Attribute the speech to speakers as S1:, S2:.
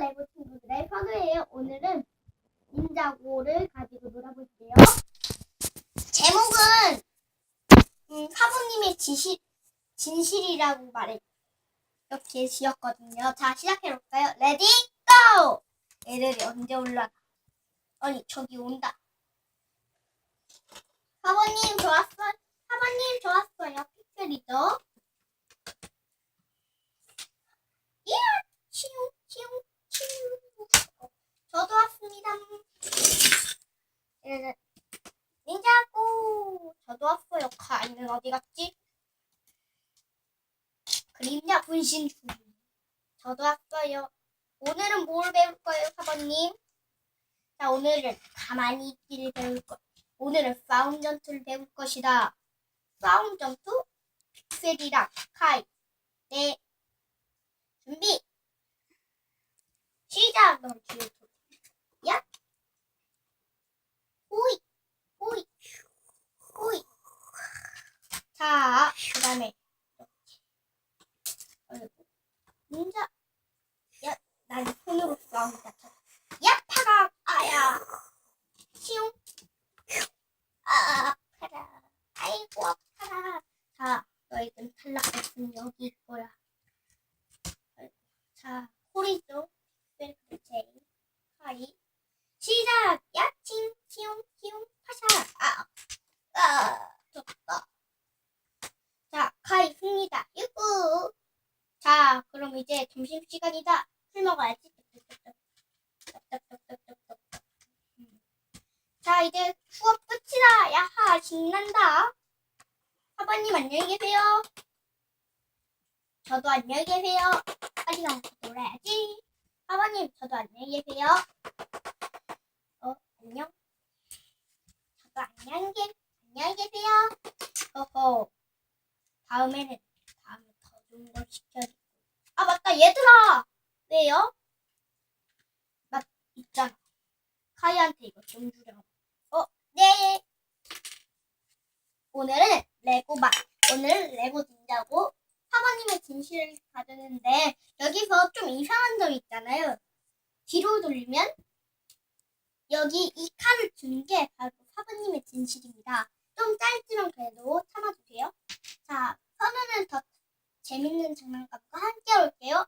S1: 레고 친구들의 현우예요. 오늘은 닌자고를 가지고 놀아볼게요. 제목은 음, 사부님의 지시, 진실이라고 말해 이렇게 지었거든요. 자 시작해볼까요? 레디 고! 애들이 언제 올라가? 아니 저기 온다. 사부님 좋았어. 사부님 좋았어요. 픽셀이죠. 이야 치우 치우 치우. 저도 왔습니다. 예, 닌자고 왔어요. 카이는 어디 갔지? 그림자 분신 중. 저도 왔어요. 오늘은 뭘 배울 거예요, 사모님? 자, 오늘은 가만히 있기를 배울 거. 오늘은 싸움 전투를 배울 것이다. 싸움 전투? 픽셀이랑 카이. 네. 준비. 시작. 너 뒤에 도- 야. 호이. 호이. 호이. 자, 그 다음에 ninja. 야, 난 손으로 싸운다. 야, 파가 아야. 시용. 아, 아파라. 아이고, 아파라. 자, 너희들 탈락했으면 여기 있 거야. 아이고. 자, 소리죠. 셀프체인. 하이. 시작! 야칭, 치용, 치용, 파샤. 아, 아, 좋다. 자, 카이 승리다. 유후. 자, 그럼 이제 점심 시간이다. 술 먹어야지. 음. 자, 이제 수업 끝이다. 야하, 신난다. 사모님 안녕히 계세요. 저도 안녕히 계세요. 빨리 가서 놀아야지. 사모님, 저도 안녕히 계세요. 어, 안녕. 저도 안녕히 계, 안녕히 계세요. 어허. 다음에는 다음에 더 좋은 걸 시켜줄게. 아 얘들아! 왜요? 맞 있잖아. 카이한테 이거 좀 주려고. 어? 네! 오늘은 레고만 오늘 레고 닌자고 사모님의 진실을 가졌는데 여기서 좀 이상한 점 있잖아요. 뒤로 돌리면 여기 이 칼을 주는 게 바로 사부님의 진실입니다. 좀 짧지만 그래도 참아주세요. 자 선우는 더 재밌는 장난감과 함께 올게요.